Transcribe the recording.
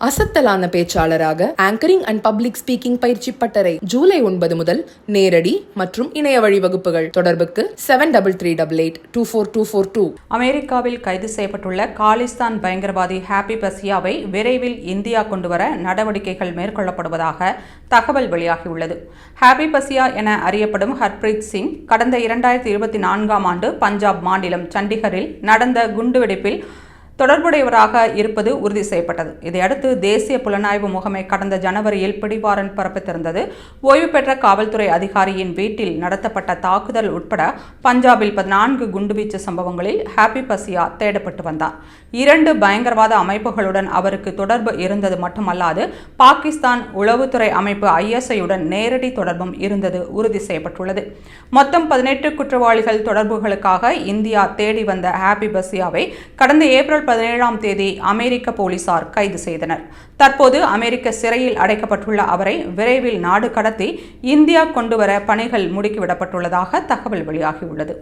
அசத்தலான பேச்சாளராக anchoring and public speaking பயிற்சி பட்டறை ஜூலை ஒன்பது முதல் நேரடி மற்றும் இணைய வழி வகுப்புகள் தொடர்புக்கு seven double three double eight two four two four two அமெரிக்காவில் கைது செய்யப்பட்டுள்ள காலிஸ்தான் பயங்கரவாதி ஹாப்பி பசியாவை விரைவில் இந்தியா கொண்டுவர நடவடிக்கைகள் மேற்கொள்ளப்படுவதாக தகவல் வெளியாகியுள்ளது. ஹாப்பி பசியா என அறியப்படும் ஹர்பிரீத் சிங் கடந்த இரண்டாயிரத்தி இருபத்தி நான்காம் ஆண்டு பஞ்சாப் மாநிலம் சண்டிகரில் நடந்த குண்டுவெடிப்பில் தொடர்புடையவராக இருப்பது உறுதி செய்யப்பட்டது. இதையடுத்து தேசிய புலனாய்வு முகமை கடந்த ஜனவரியில் பிடிவாரண்ட் பிறப்பித்திருந்தது ஓய்வு பெற்ற காவல்துறை அதிகாரியின் வீட்டில் நடத்தப்பட்ட தாக்குதல் உட்பட பஞ்சாபில் பதினான்கு குண்டுவீச்சு சம்பவங்களில் ஹாப்பி பசியா தேடப்பட்டு வந்தார் இரண்டு பயங்கரவாத அமைப்புகளுடன் அவருக்கு தொடர்பு இருந்தது மட்டுமல்லாது பாகிஸ்தான் உளவுத்துறை அமைப்பு ஐஎஸ்ஐயுடன் நேரடி தொடர்பும் இருந்தது உறுதி செய்யப்பட்டுள்ளது. மொத்தம் பதினெட்டு குற்றவாளிகள் தொடர்புகளுக்காக இந்தியா தேடி வந்த ஹாப்பி பசியாவை கடந்த ஏப்ரல் பதினேழாம் தேதி அமெரிக்க போலீசார் கைது செய்தனர். தற்போது அமெரிக்க சிறையில் அடைக்கப்பட்டுள்ள அவரை விரைவில் நாடு கடத்தி இந்தியா கொண்டுவர பணிகள் முடுக்கிவிடப்பட்டுள்ளதாக தகவல் வெளியாகியுள்ளது.